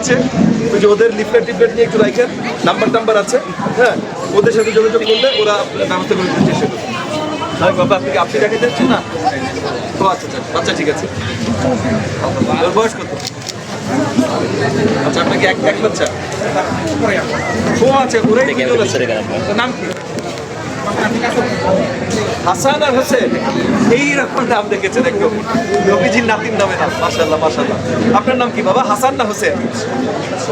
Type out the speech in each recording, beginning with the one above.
আছে। ওই যে ওদের লিফলেট টিফলেট নিয়ে একটু রাখেন নাম্বার টাম্বার আছে হ্যাঁ? ওদের সাথে যোগাযোগ করলে ওরা ব্যবস্থা করে দিতে চেষ্টা করবে। তাই বাবা আপনি কি আপনি রেখে যাচ্ছেন না? ও আচ্ছা আচ্ছা বাচ্চা ঠিক আছে। ওর বয়স কত? আচ্ছা আপনাকে এক এক বাচ্চা ও আচ্ছা ওরাই নাম কি? হাসান আর হোসেন এইরকম নাম দেখেছেন একদম। নবীজির নাতির নামে নাম মাশাল্লাহ মাশাল্লাহ আপনার নাম কি বাবা? হাসান না হোসেন?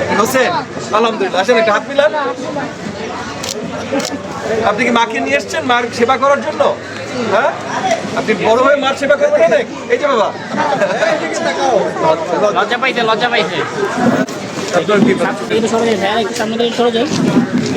আপনি হোসেন? আলহামদুলিল্লাহ। আসেন একটা হাত মিলান। আপনি কি মাকে নিয়ে এসছেন? মার সেবা করার জন্য? হ্যাঁ? আপনি বড় হয়ে মার সেবা করবেন অনেক। এই যে বাবা। লজ্জা পাইছে লজ্জা পাইছে। আপনার কি সামনে সরে যাই।